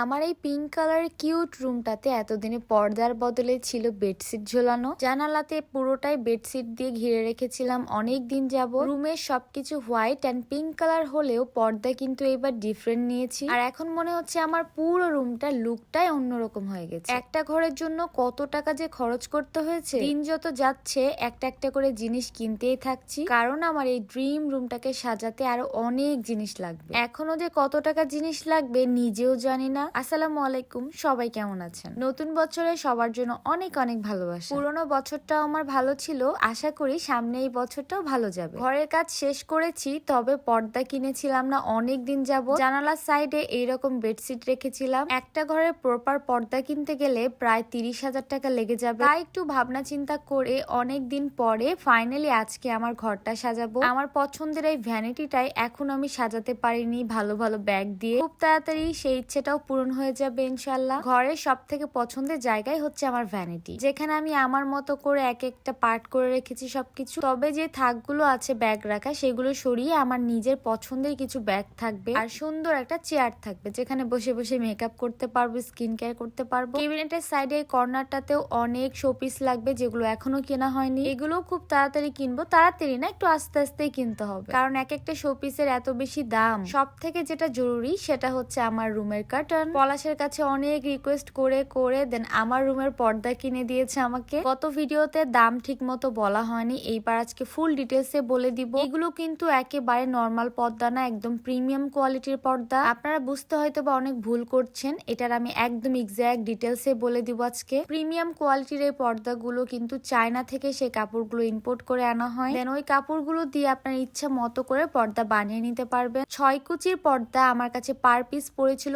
আমার এই pink colour cute রুমটাতে এতদিনে পর্দার বদলে ছিল বেডশিট ঝোলানো। জানালাতে পুরোটাই বেডশিট দিয়ে ঘিরে রেখেছিলাম অনেক দিন যাব রুমের সবকিছু হোয়াইট অ্যান্ড পিঙ্ক কালার হলেও পর্দা কিন্তু এবার ডিফারেন্ট নিয়েছি। আর এখন মনে হচ্ছে আমার পুরো রুমটা লুকটাই অন্যরকম হয়ে গেছে। একটা ঘরের জন্য কত টাকা যে খরচ করতে হয়েছে? দিন যত যাচ্ছে, একটা একটা করে জিনিস কিনতেই থাকছি। কারণ আমার এই ড্রিম রুমটাকে সাজাতে আরও অনেক জিনিস লাগবে। এখনও যে কত টাকা জিনিস লাগবে নিজেও জানি না। আসসালামু আলাইকুম, সবাই কেমন আছেন? নতুন বছরে সবার জন্য অনেক অনেক ভালোবাসা। পুরোনো বছরটাও আমার ভালো ছিল, আশা করি সামনে এই বছরটাও ভালো যাবে। ঘরের কাজ শেষ করেছি, তবে পর্দা কিনেছিলাম না, অনেক দিন যাব জানালার সাইডে এইরকম বেডশিট রেখেছিলাম। একটা ঘরের প্রপার পর্দা কিনতে গেলে প্রায় তিরিশ হাজার টাকা লেগে যাবে। তাই একটু ভাবনা চিন্তা করে অনেক দিন পরে ফাইনালি আজকে আমার ঘরটা সাজাবো। আমার পছন্দের এই ভ্যানিটিটাই এখন আমি সাজাতে পারিনি ভালো ভালো ব্যাগ দিয়ে। খুব তাড়াতাড়ি সেই ইচ্ছেটাও পূরণ হয়ে যাবে ইনশাল্লাহ ঘরের সব থেকে পছন্দের জায়গায় হচ্ছে আমার ভ্যানিটি যেখানে আমি আমার মতো করে এক একটা পার্ট করে রেখেছি সবকিছু। তবে যে থাকগুলো আছে ব্যাগ রাখা, সেগুলো সরিয়ে আমার নিজের পছন্দের কিছু ব্যাগ থাকবে। আর সুন্দর একটা চেয়ার থাকবে, যেখানে বসে বসে মেকআপ করতে পারব স্কিন কেয়ার করতে পারব। ক্যাবিনেটের সাইডে কর্নারটাতেও অনেক শোপিস লাগবে, যেগুলো এখনও কেনা হয়নি। এগুলো খুব তাড়াতাড়ি কিনবো। তাড়াতাড়ি না, একটু আস্তে আস্তেই কিনতে হবে। কারণ এক একটা শোপিসের এত বেশি দাম। সব থেকে যেটা জরুরি, সেটা হচ্ছে আমার রুমের কার্টন পলাশের কাছে অনেক রিকোয়েস্ট করে করে দেন আমার রুমের পর্দা কিনে দিয়েছে আমাকে। গত ভিডিওতে দাম ঠিক মতো বলা হয়নি, এইবার আজকে ফুল ডিটেলসে বলে দিব। এগুলো কিন্তু একেবারে নর্মাল পর্দা না, একদম প্রিমিয়াম কোয়ালিটির পর্দা। আপনারা বুঝতে হয়তো বা অনেক ভুল করছেন, এটার আমি একদম এক্সাক্ট ডিটেলসে বলে দিব আজকে। প্রিমিয়াম কোয়ালিটির এই পর্দাগুলো কিন্তু চায়না থেকে সেই কাপড়গুলো ইম্পোর্ট করে আনা হয়। দেন ওই কাপড়গুলো দিয়ে আপনার ইচ্ছা মতো করে পর্দা বানিয়ে নিতে পারবেন। ছয় কুচির পর্দা আমার কাছে পার পিস পড়েছিল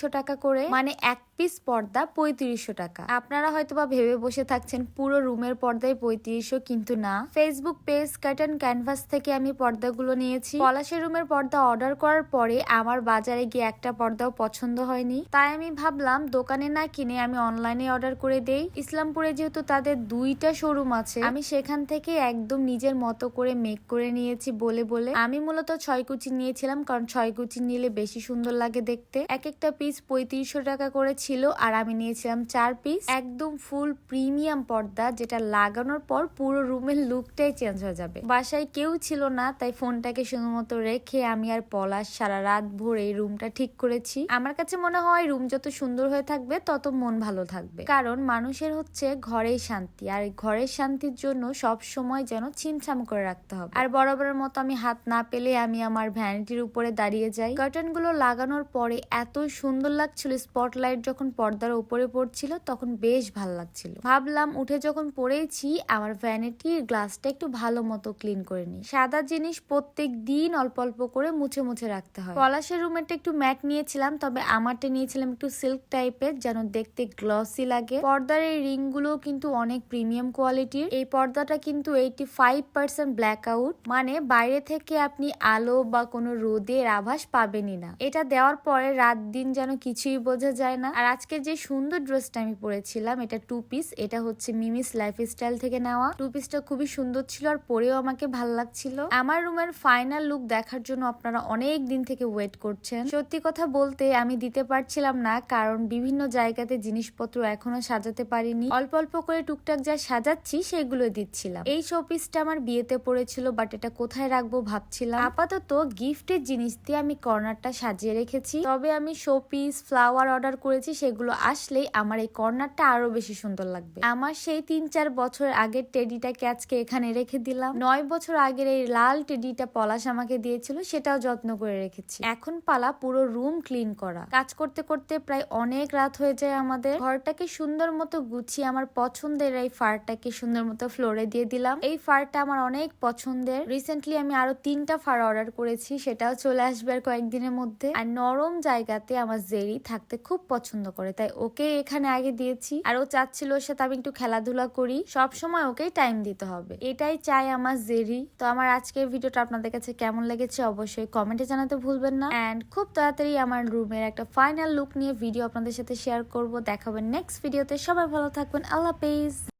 পঁয়ত্রিশশো টাকা করে মানে এক পিস পর্দা পঁয়ত্রিশশো টাকা। আপনারা হয়তো বা ভেবে বসে থাকছেন, পুরো রুমের পর্দায় পঁয়ত্রিশশো, কিন্তু না। ফেসবুক পেজ কার্টন ক্যানভাস থেকে আমি পর্দাগুলো নিয়েছি। পলাশের রুমের পর্দা অর্ডার করার পরে আমার বাজারে গিয়ে একটা পর্দাও পছন্দ হয়নি। তাই আমি ভাবলাম, দোকানে না কিনে আমি অনলাইনে অর্ডার করে দেই। ইসলামপুরে যেহেতু তাদের দুইটা শোরুম আছে, আমি সেখান থেকে একদম নিজের মতো করে মেক করে নিয়েছি বলে বলে। আমি মূলত ছয় কুচি নিয়েছিলাম, কারণ ছয় কুচি নিলে বেশি সুন্দর লাগে দেখতে। এক একটা পিস পঁয়ত্রিশশো টাকা করে ছিল আর আমি নিয়েছিলাম চার পিস একদম ফুল প্রিমিয়াম পর্দা, যেটা লাগানোর পর পুরো রুমের লুকটাই চেঞ্জ হয়ে যাবে। বাসায় কেউ ছিল না, তাই ফোনটাকে শুধুমাত্র রেখে আমি আর পলাশ সারা রাত ভোর রুমটা ঠিক করেছি। আমার কাছে মনে হয় রুম যত সুন্দর হয়ে থাকবে, তত মন ভালো থাকবে। কারণ মানুষের হচ্ছে ঘরেই শান্তি, আর ঘরের শান্তির জন্য সব সময় যেন ছিমছাম করে রাখতে হবে। আর বরাবরের মতো আমি হাত না পেলে আমি আমার ভ্যানিটির উপরে দাঁড়িয়ে যাই। কার্টনগুলো লাগানোর পরে এত সুন্দর লাগছিল স্পটলাইট যখন পর্দার উপরে পড়ছিল তখন বেশ ভালো লাগছিল। ভাবলাম উঠে যখন পড়েছি, আমার ভ্যানিটির গ্লাসটা একটু ভালো মতো ক্লিন করে নিই। সাদা জিনিস প্রত্যেক দিন অল্প অল্প করে মুছে মুছে রাখতে হয়। পলাশের রুমেরটা একটু ম্যাট নিয়েছিলাম, তবে আমারটা নিয়েছিলাম একটু সিল্ক টাইপের যেন দেখতে গ্লসি লাগে। পর্দার এই রিংগুলো কিন্তু অনেক প্রিমিয়াম কোয়ালিটির এই পর্দাটা কিন্তু eighty five percent blackout মানে বাইরে থেকে আপনি আলো বা কোনো রোদের আভাস পাবেনই না। এটা দেওয়ার পরে রাত দিন যেন কিছুই বোঝা যায় না। আর আজকে যে সুন্দর ড্রেসটা আমি পরেছিলাম, এটা টু পিস এটা হচ্ছে মিমিস লাইফ স্টাইল থেকে নেওয়া। টু পিসটা খুবই সুন্দর ছিল আর পরেও আমাকে ভালো লাগছিল। আমার রুমের ফাইনাল লুক দেখার জন্য আপনারা অনেক দিন থেকে ওয়েট করছেন। সত্যি কথা বলতে আমি দিতে পারছিলাম না, কারণ বিভিন্ন জায়গাতে জিনিসপত্র এখনও সাজাতে পারিনি। অল্প অল্প করে টুকটাক যা সাজাচ্ছি, সেগুলো দিচ্ছিলাম। এই শোপিসটা আমার বিয়েতে পড়েছিল বাট এটা কোথায় রাখব ভাবছিলাম। আপাতত গিফটের জিনিস দিয়ে আমি কর্নারটা সাজিয়ে রেখেছি। তবে আমি শোপিস ফ্লাওয়ার অর্ডার করেছি, সেগুলো আসলেই আমার এই কর্নারটা আরও বেশি সুন্দর লাগবে। আমার সেই তিন চার বছর আগের টেডিটাকে আজকে এখানে রেখে দিলাম। নয় বছর আগের এই লাল টেডিটা পলাশ আমাকে দিয়েছিল, সেটাও যত্ন করে রেখেছি। এখন পালা পুরো রুম ক্লিন করা। কাজ করতে করতে প্রায় অনেক রাত হয়ে যায় আমাদের। ঘরটাকে সুন্দর মতো গুছিয়ে আমার পছন্দের এই ফারটাকে সুন্দর মতো ফ্লোরে দিয়ে দিলাম। এই ফারটা আমার অনেক পছন্দের। রিসেন্টলি আমি আরও তিনটা ফার অর্ডার করেছি, সেটাও চলে আসবে আর কয়েকদিনের মধ্যে। আর নরম জায়গাতে আমার জেরি থাকতে খুব পছন্দ করে, তাই ওকে এখানে আগে দিয়েছি। আর ও চাচ্ছিল ওর সাথে আমি একটু খেলাধুলা করি সব সময় ওকেই টাইম দিতে হবে। এটাই চাই আমার জেরি। তো আমার আজকের ভিডিওটা আপনাদের কাছে কেমন লেগেছে অবশ্যই কমেন্টে জানাতে ভুলবেন না। অ্যান্ড খুব তাড়াতাড়ি আমার রুমের একটা ফাইনাল লুক নিয়ে ভিডিও আপনাদের সাথে শেয়ার করব। দেখাবেন নেক্সট ভিডিওতে সবাই ভালো থাকবেন। আল্লাহ হাফেজ।